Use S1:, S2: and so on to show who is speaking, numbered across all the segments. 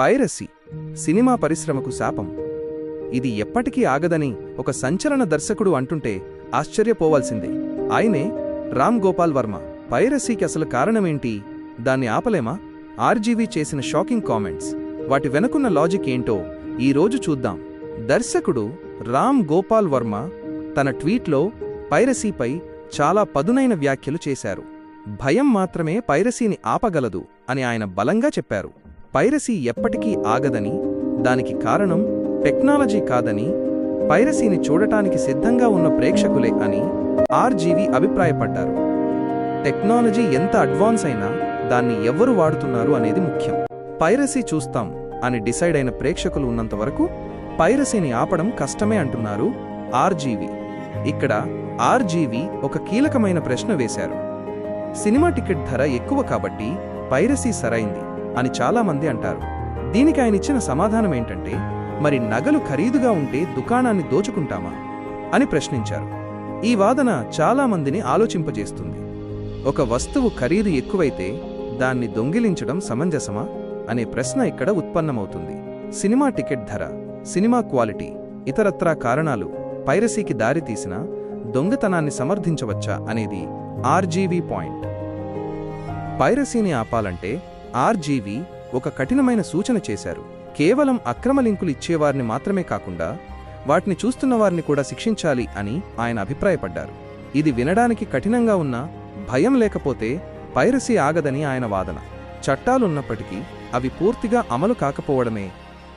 S1: Piracy cinema పరిశ్రమకు శాపం. ఇది ఎప్పటికీ ఆగదని ఒక సంచలన దర్శకుడు అంటుంటే ఆశ్చర్యపోవాల్సిందే. ఆయనే రామ్ గోపాల్ వర్మ. పైరసీకి అసలు కారణమేంటి? దాన్ని ఆపలేమా? ఆర్జీవీ చేసిన షాకింగ్ కామెంట్స్. వాటి వెనుకున్న లాజిక్ ఏంటో ఈ రోజు చూద్దాం. దర్శకుడు రామ్ గోపాల్ వర్మ తన ట్వీట్లో పైరసీపై చాలా పదునైన వ్యాఖ్యలు చేశారు. భయం మాత్రమే పైరసీని ఆపగలదు అని ఆయన బలంగా చెప్పారు. పైరసీ ఎప్పటికీ ఆగదని దానికి కారణం టెక్నాలజీ కాదని పైరసీని చూడటానికి సిద్ధంగా ఉన్న ప్రేక్షకులే అని ఆర్జీవి అభిప్రాయపడ్డారు. టెక్నాలజీ ఎంత అడ్వాన్స్ అయినా దాన్ని ఎవ్వరు వాడుతున్నారు అనేది ముఖ్యం. పైరసీ చూస్తాం అని డిసైడ్ అయిన ప్రేక్షకులు ఉన్నంత వరకు పైరసీని ఆపడం కష్టమే అంటున్నారు ఆర్జీవి. ఇక్కడ ఆర్జీవి ఒక కీలకమైన ప్రశ్న వేశారు. సినిమా టికెట్ ధర ఎక్కువ కాబట్టి పైరసీ సరైంది. అని చాలామంది అంటారు. దీనికి ఆయన ఇచ్చిన సమాధానం ఏంటంటే మరి నగలు ఖరీదుగా ఉంటే దుకాణాన్ని దోచుకుంటామా అని ప్రశ్నించారు. ఈ వాదన చాలామందిని ఆలోచింపజేస్తుంది. ఒక వస్తువు ఖరీదు ఎక్కువైతే దాన్ని దొంగిలించడం సమంజసమా అనే ప్రశ్న ఇక్కడ ఉత్పన్నమవుతుంది. సినిమా టికెట్ ధర సినిమా క్వాలిటీ ఇతరత్రా కారణాలు పైరసీకి దారితీసిన దొంగతనాన్ని సమర్థించవచ్చా అనేది ఆర్జీవీ పాయింట్. పైరసీని ఆపాలంటే ఆర్జీవి ఒక కఠినమైన సూచన చేశారు. కేవలం అక్రమ లింకులు ఇచ్చేవారిని మాత్రమే కాకుండా వాటిని చూస్తున్న వారిని కూడా శిక్షించాలి అని ఆయన అభిప్రాయపడ్డారు. ఇది వినడానికి కఠినంగా ఉన్నా భయం లేకపోతే పైరసీ ఆగదని ఆయన వాదన. చట్టాలున్నప్పటికీ అవి పూర్తిగా అమలు కాకపోవడమే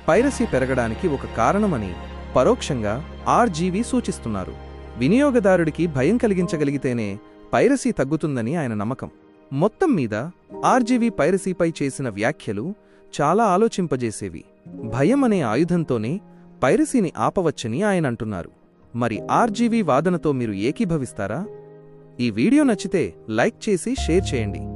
S1: పైరసీ పెరగడానికి ఒక కారణమని పరోక్షంగా ఆర్జీవి సూచిస్తున్నారు. వినియోగదారుడికి భయం కలిగించగలిగితేనే పైరసీ తగ్గుతుందని ఆయన నమ్మకం. మొత్తం మీద ఆర్జీవీ పైరసీపై చేసిన వ్యాఖ్యలు చాలా ఆలోచింపజేసేవి. భయం అనే ఆయుధంతోనే పైరసీని ఆపవచ్చని ఆయన అంటున్నారు. మరి ఆర్జీవీ వాదనతో మీరు ఏకీభవిస్తారా? ఈ వీడియో నచ్చితే లైక్ చేసి షేర్ చేయండి.